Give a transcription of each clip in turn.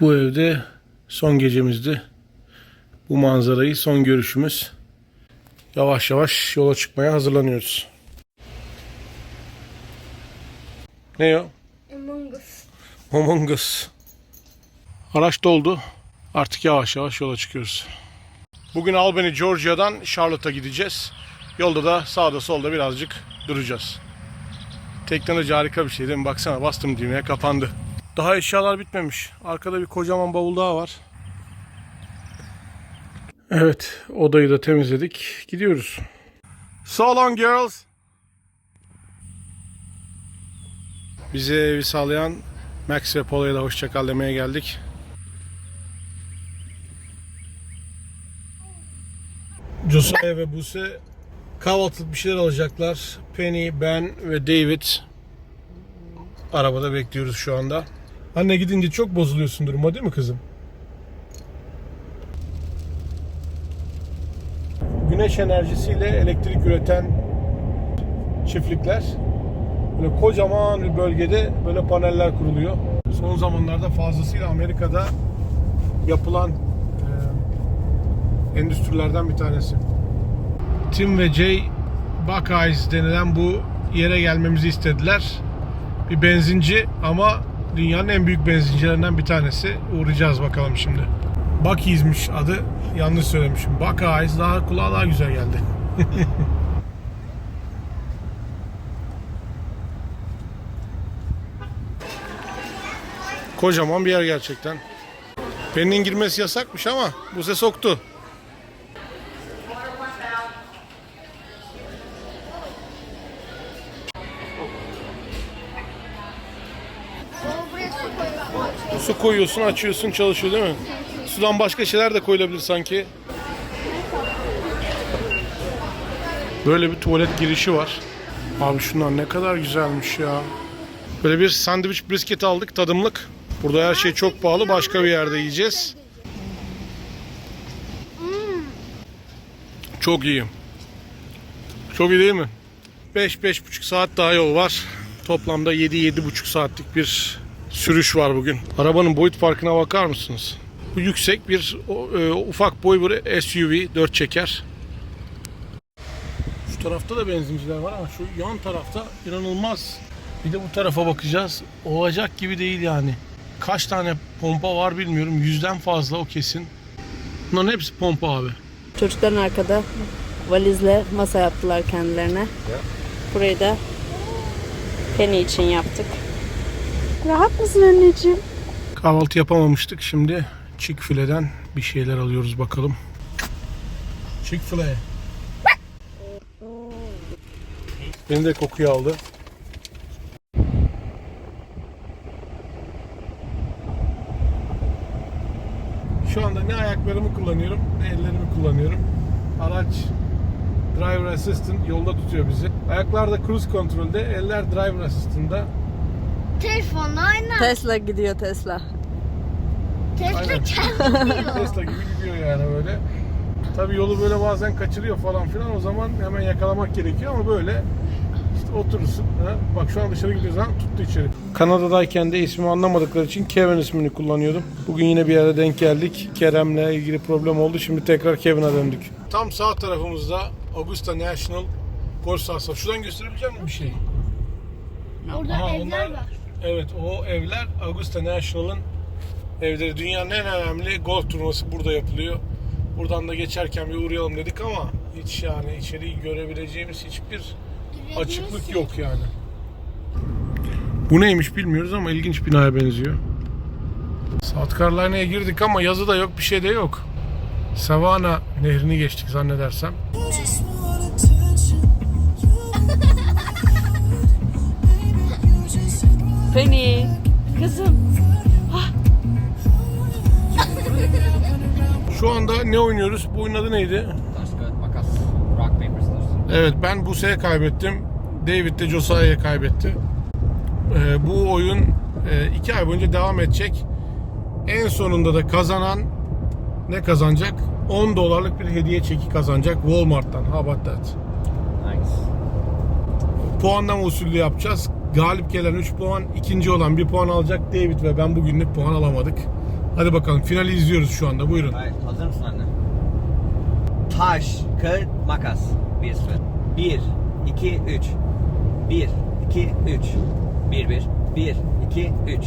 Bu evde son gecemizdi. Bu manzarayı son görüşümüz. Yavaş yavaş yola çıkmaya hazırlanıyoruz. Ne o? Among Us. Among Us. Araç doldu. Artık yavaş yavaş yola çıkıyoruz. Bugün Albany, Georgia'dan Charlotte'a gideceğiz. Yolda da sağda solda birazcık duracağız. Teknoloji harika bir şey değil mi? Baksana bastım düğmeye kapandı. Daha eşyalar bitmemiş. Arkada bir kocaman bavul daha var. Evet, odayı da temizledik. Gidiyoruz. So long girls. Bize evi sağlayan Max ve Polo'ya da hoşçakal demeye geldik. Josiah ve Buse kahvaltılık bir şeyler alacaklar. Penny, ben ve David arabada bekliyoruz şu anda. Anne gidince çok bozuluyorsun duruma değil mi kızım? Güneş enerjisiyle elektrik üreten çiftlikler böyle kocaman bir bölgede böyle paneller kuruluyor. Son zamanlarda fazlasıyla Amerika'da yapılan e, endüstrilerden bir tanesi. Tim ve Jay Buckeyes denilen bu yere gelmemizi istediler. Bir benzinci ama dünyanın en büyük benzincilerinden bir tanesi. Uğrayacağız bakalım şimdi. Bucky'smiş adı. Yanlış söylemişim. Buckeyes daha kulağa daha güzel geldi. Kocaman bir yer gerçekten. Peninin girmesi yasakmış ama bu ses soktu. Su koyuyorsun, açıyorsun, çalışıyor değil mi? Sudan başka şeyler de koyulabilir sanki. Böyle bir tuvalet girişi var. Abi şunlar ne kadar güzelmiş ya. Böyle bir sandviç brisket aldık tadımlık. Burada her şey çok pahalı. Başka bir yerde yiyeceğiz. Çok iyi. Çok iyi değil mi? 5-5,5 saat daha yol var. Toplamda 7-7,5 saatlik bir sürüş var bugün. Arabanın boyut farkına bakar mısınız? Bu yüksek bir e, ufak boy bir SUV 4 çeker. Şu tarafta da benzinciler var ama şu yan tarafta inanılmaz. Bir de bu tarafa bakacağız. Olacak gibi değil yani. Kaç tane pompa var bilmiyorum. Yüzden fazla o kesin. Bunların hepsi pompa abi. Çocukların arkada valizle masa yaptılar kendilerine. Burayı da Penny için yaptık. Rahat mısın anneciğim? Kahvaltı yapamamıştık. Şimdi Chick-fil-A'den bir şeyler alıyoruz bakalım. Chick-fil-A. Beni de kokuyu aldı. Şu anda ne ayaklarımı kullanıyorum ne ellerimi kullanıyorum. Araç driver assistant yolda tutuyor bizi. Ayaklar da cruise kontrolde, eller driver assistant'da. Telefonla aynen. Tesla gidiyor Tesla. Tesla Aynen. kendi gidiyor. Tesla gibi gidiyor yani böyle. Tabi yolu böyle bazen kaçırıyor falan filan o zaman hemen yakalamak gerekiyor ama böyle işte oturursun. Ha? Bak şu an dışarı gidiyoruz ha tuttu içeri. Kanada'dayken de ismimi anlamadıkları için Kevin ismini kullanıyordum. Bugün yine bir yere denk geldik. Kerem'le ilgili problem oldu. Şimdi tekrar Kevin'e döndük. Tam sağ tarafımızda Augusta National Golf sahası. var. Şuradan gösterebilecek misin bir şey? Orada Aha, evler onlar- var. Evet o evler Augusta National'ın evleri. Dünyanın en önemli golf turnuvası burada yapılıyor. Buradan da geçerken bir uğrayalım dedik ama hiç yani içeriği görebileceğimiz hiçbir açıklık yok yani. Bu neymiş bilmiyoruz ama ilginç binaya benziyor. South Carolina'ya girdik ama yazı da yok bir şey de yok. Savannah nehrini geçtik zannedersem. Penny. Kızım. Şu anda ne oynuyoruz? Bu oyunun adı neydi? Taş, kağıt, makas, rock, paper, scissors. Evet ben Buse'ye kaybettim. David de Josiah'ya kaybetti. Ee, bu oyun e, iki ay boyunca devam edecek. En sonunda da kazanan ne kazanacak? 10 dolarlık bir hediye çeki kazanacak Walmart'tan. How about that? Nice. Puanlama usulü yapacağız. Galip gelen 3 puan, ikinci olan 1 puan alacak. David ve ben bugünlük puan alamadık. Hadi bakalım finali izliyoruz şu anda. Buyurun. Hayır, hazır mısın anne? Taş, kağıt, makas. Bir sıfır. Bir, iki, üç. Bir, iki, üç. Bir, bir. Bir, iki, üç.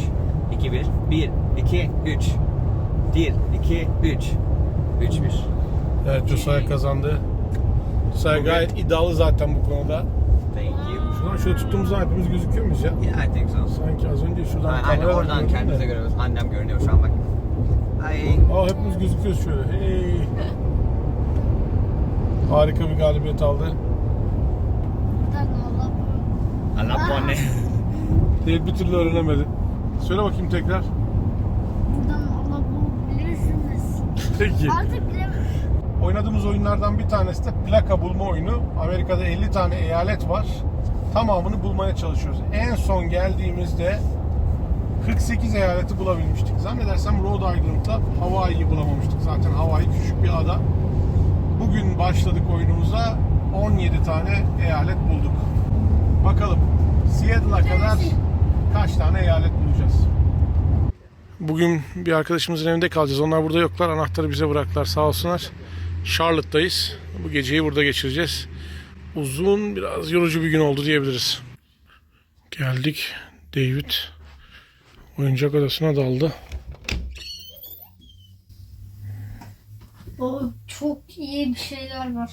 İki, bir. Bir, iki, üç. Bir, iki, üç. Üç, bir. Evet Josiah kazandı. Josiah gayet iddialı zaten bu konuda. Thank you. Şuradan şöyle tuttuğumuz zaman hepimiz gözüküyor muyuz ya? Yeah, I think so. Sanki az önce şuradan Aynen kameradan oradan kendimize görüyoruz. Annem görünüyor şu an bak. Ay. Aa hepimiz gözüküyoruz şöyle. Hey. Harika bir galibiyet aldı. Buradan Allah Allah bonne. Değil bir türlü öğrenemedi. Söyle bakayım tekrar. buradan Allah bu bilirsiniz. Peki. Artık bilemem. Oynadığımız oyunlardan bir tanesi de plaka bulma oyunu. Amerika'da 50 tane eyalet var. Tamamını bulmaya çalışıyoruz. En son geldiğimizde 48 eyaleti bulabilmiştik. Zannedersem Rhode Island'da Hawaii'yi bulamamıştık. Zaten Hawaii küçük bir ada. Bugün başladık oyunumuza 17 tane eyalet bulduk. Bakalım Seattle'a kadar kaç tane eyalet bulacağız? Bugün bir arkadaşımızın evinde kalacağız. Onlar burada yoklar. Anahtarı bize bıraktılar sağ olsunlar. Charlotte'dayız. Bu geceyi burada geçireceğiz. Uzun, biraz yorucu bir gün oldu diyebiliriz. Geldik. David oyuncak odasına daldı. Baba çok iyi bir şeyler var.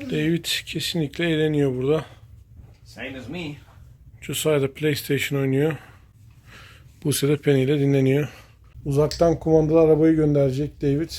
David kesinlikle eğleniyor burada. Same as me. Josiah da PlayStation oynuyor. Buse de Penny ile dinleniyor. Uzaktan kumandalı arabayı gönderecek David.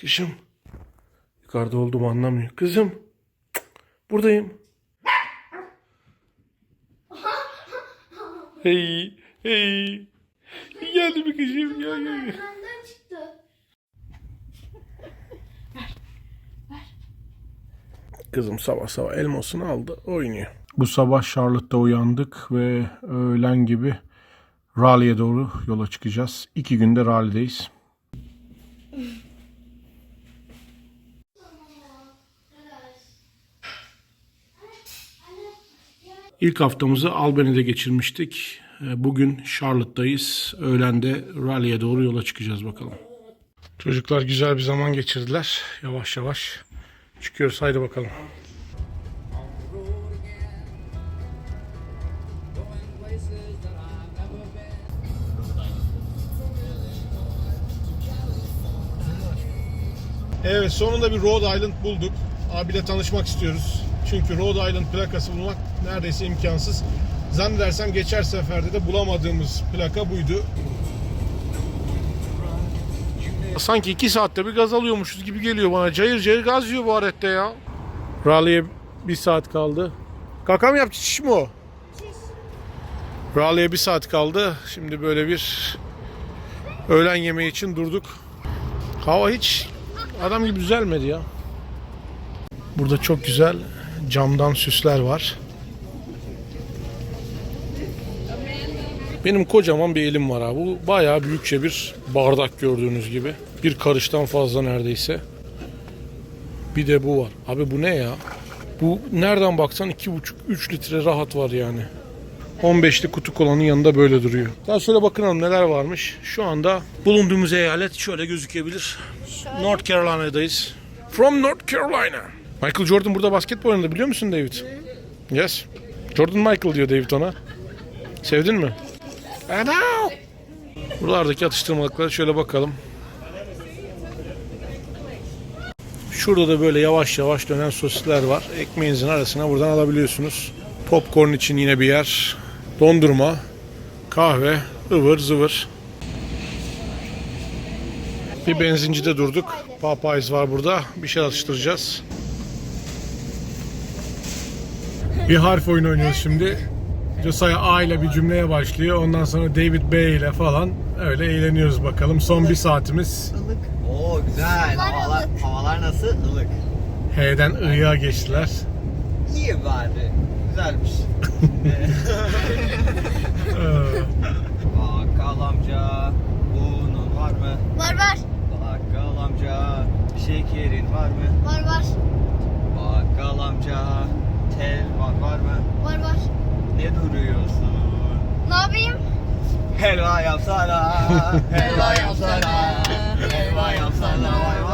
Kızım. Yukarıda olduğumu anlamıyor. Kızım. Cık, Buradayım. Hey. Hey. Geldi mi kızım? Gel gel gel. Kızım sabah sabah elmasını aldı oynuyor. Bu sabah Charlotte'da uyandık ve öğlen gibi Raleigh'e doğru yola çıkacağız. İki günde Raleigh'deyiz. İlk haftamızı Albany'de geçirmiştik. Ee, Bugün Charlotte'dayız. Öğlende Raleigh'e doğru yola çıkacağız bakalım. Çocuklar güzel bir zaman geçirdiler. Yavaş yavaş çıkıyoruz. Haydi bakalım. Evet sonunda bir Rhode Island bulduk. Abiyle tanışmak istiyoruz. Çünkü Rhode Island plakası bulmak neredeyse imkansız. Zannedersem geçer seferde de bulamadığımız plaka buydu. Sanki iki saatte bir gaz alıyormuşuz gibi geliyor bana. Cayır cayır gaz yiyor bu alette ya. Raleigh'e bir saat kaldı. Kaka mı yaptı çiş mi o? Raleigh'e bir saat kaldı. Şimdi böyle bir öğlen yemeği için durduk. Hava hiç adam gibi düzelmedi ya. Burada çok güzel camdan süsler var. Benim kocaman bir elim var abi. Bu bayağı büyükçe bir bardak gördüğünüz gibi. Bir karıştan fazla neredeyse. Bir de bu var. Abi bu ne ya? Bu nereden baksan 2,5-3 litre rahat var yani. 15'li kutu kolanın yanında böyle duruyor. Daha şöyle bakalım neler varmış. Şu anda bulunduğumuz eyalet şöyle gözükebilir. North Carolina'dayız. From North Carolina. Michael Jordan burada basketbol oynadı biliyor musun David? Yes. Jordan Michael diyor David ona. Sevdin mi? Know. Buralardaki atıştırmalıklara şöyle bakalım. Şurada da böyle yavaş yavaş dönen sosisler var. Ekmeğinizin arasına buradan alabiliyorsunuz. Popcorn için yine bir yer. Dondurma, kahve, ıvır zıvır. Bir benzincide durduk. Popeyes var burada. Bir şey atıştıracağız. Bir harf oyunu oynuyoruz şimdi. Josiah A ile bir cümleye başlıyor. Ondan sonra David B ile falan öyle eğleniyoruz bakalım. Son bir saatimiz. Oo güzel. Havalar, havalar nasıl? Ilık. H'den I'ya geçtiler. İyi bari. Güzelmiş. Ee, Bakkal amca, unun var mı? Var var. Bakkal amca, şekerin var mı? Var var. Bakkal amca, telvan var mı? Var var. Ne duruyorsun? Ne yapayım? Helva yapsana, helva yapsana, helva yapsana, vay vay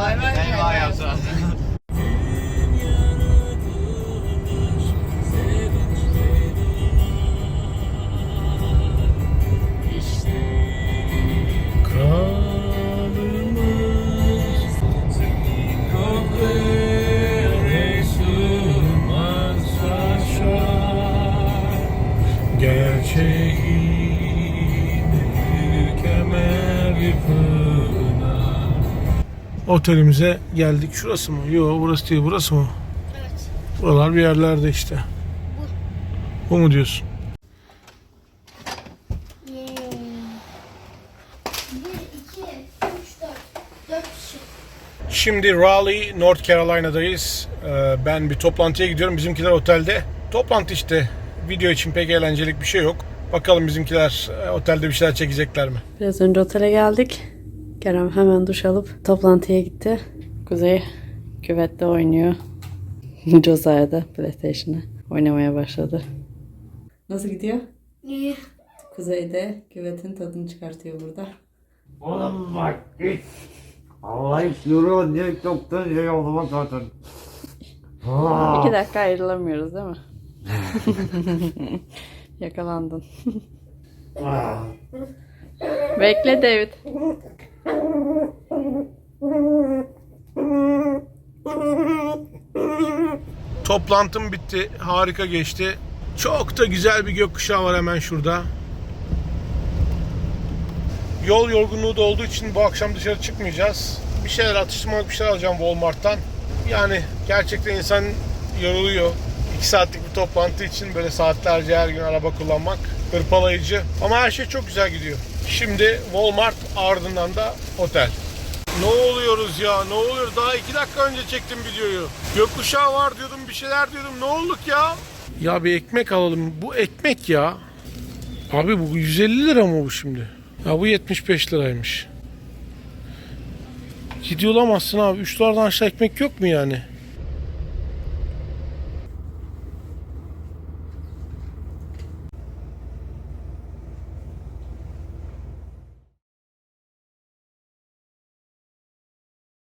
Otelimize geldik. Şurası mı? Yok burası değil. Burası mı? Evet. Buralar bir yerlerde işte. Bu mu diyorsun? Yeah. Bir, iki, üç, dört. Dört kişi. Şimdi Raleigh, North Carolina'dayız. Ee, Ben bir toplantıya gidiyorum. Bizimkiler otelde. Toplantı işte. Video için pek eğlencelik bir şey yok. Bakalım bizimkiler e, otelde bir şeyler çekecekler mi? Biraz önce otele geldik. Kerem hemen duş alıp toplantıya gitti. Kuzey küvette oynuyor. Josiah da PlayStation'ı oynamaya başladı. Nasıl gidiyor? İyi. Kuzey de küvetin tadını çıkartıyor burada. Oğlum bak git. Allah hiç nuru diye yoktan şey olma zaten. Aa, İki dakika ayrılamıyoruz değil mi? Yakalandın. aa. Bekle David. Toplantım bitti. Harika geçti. Çok da güzel bir gökkuşağı var hemen şurada. Yol yorgunluğu da olduğu için bu akşam dışarı çıkmayacağız. Bir şeyler atıştırmalık bir şeyler alacağım Walmart'tan. Yani gerçekten insan yoruluyor. 2 saatlik bir toplantı için böyle saatlerce her gün araba kullanmak hırpalayıcı. Ama her şey çok güzel gidiyor. Şimdi Walmart ardından da otel. Ne oluyoruz ya? Ne oluyor? Daha iki dakika önce çektim videoyu. Gökkuşağı var diyordum, bir şeyler diyordum. Ne olduk ya? Ya bir ekmek alalım. Bu ekmek ya. Abi bu 150 lira mı bu şimdi? Ya bu 75 liraymış. Ciddi olamazsın abi. 3 dolardan aşağı ekmek yok mu yani?